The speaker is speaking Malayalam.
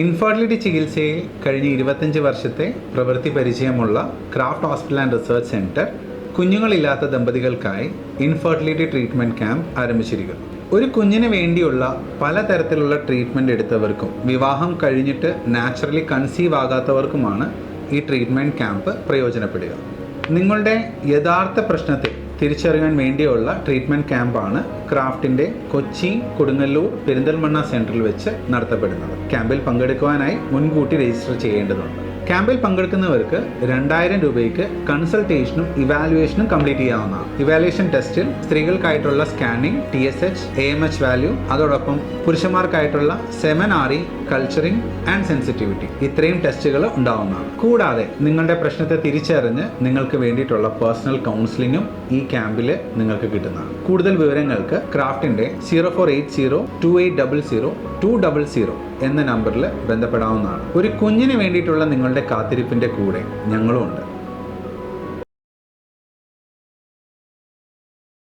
ഇൻഫെർട്ടിലിറ്റി ചികിത്സയിൽ കഴിഞ്ഞ ഇരുപത്തഞ്ച് വർഷത്തെ പ്രവൃത്തി പരിചയമുള്ള craft hospital and research centre കുഞ്ഞുങ്ങളില്ലാത്ത ദമ്പതികൾക്കായി ഇൻഫർട്ടിലിറ്റി ട്രീറ്റ്മെന്റ് ക്യാമ്പ് ആരംഭിച്ചിരിക്കുന്നു. ഒരു കുഞ്ഞിന് വേണ്ടിയുള്ള പലതരത്തിലുള്ള ട്രീറ്റ്മെന്റ് എടുത്തവർക്കും വിവാഹം കഴിഞ്ഞിട്ട് നാച്ചുറലി കൺസീവ് ആകാത്തവർക്കുമാണ് ഈ ട്രീറ്റ്മെന്റ് ക്യാമ്പ് പ്രയോജനപ്പെടുക. നിങ്ങളുടെ യഥാർത്ഥ പ്രശ്നത്തെ തിരിച്ചറിയാൻ വേണ്ടിയുള്ള ട്രീറ്റ്മെന്റ് ക്യാമ്പാണ് ക്രാഫ്റ്റിന്റെ കൊച്ചി കൊടുങ്ങല്ലൂർ പെരിന്തൽമണ്ണ സെന്ററിൽ വെച്ച് നടത്തപ്പെടുന്നത്. ക്യാമ്പിൽ പങ്കെടുക്കുവാനായി മുൻകൂട്ടി രജിസ്റ്റർ ചെയ്യേണ്ടതുണ്ട്. ക്യാമ്പിൽ പങ്കെടുക്കുന്നവർക്ക് രണ്ടായിരം രൂപയ്ക്ക് കൺസൾട്ടേഷനും ഇവാലുവേഷനും കംപ്ലീറ്റ് ചെയ്യാവുന്നതാണ്. ഇവാലുവേഷൻ ടെസ്റ്റിൽ സ്ത്രീകൾക്കായിട്ടുള്ള scanning T S H A M H value അതോടൊപ്പം പുരുഷന്മാർക്കായിട്ടുള്ള സെമനാറി കൾച്ചറിംഗ് ആൻഡ് സെൻസിറ്റിവിറ്റി. ഇത്രയും ടെസ്റ്റുകൾ ഉണ്ടാവുന്നതാണ്. കൂടാതെ നിങ്ങളുടെ പ്രശ്നത്തെ തിരിച്ചറിഞ്ഞ് നിങ്ങൾക്ക് വേണ്ടിയിട്ടുള്ള പേഴ്സണൽ കൗൺസിലിങ്ങും ഈ ക്യാമ്പിൽ നിങ്ങൾക്ക് കിട്ടുന്നതാണ്. കൂടുതൽ വിവരങ്ങൾക്ക് ക്രാഫ്റ്റിന്റെ zero four eight zero two eight double zero two double zero എന്ന നമ്പറിൽ ബന്ധപ്പെടാവുന്നതാണ്. ഒരു കുഞ്ഞിന് വേണ്ടിയിട്ടുള്ള നിങ്ങളുടെ കാത്തിരിപ്പിന്റെ കൂടെ ഞങ്ങളും ഉണ്ട്.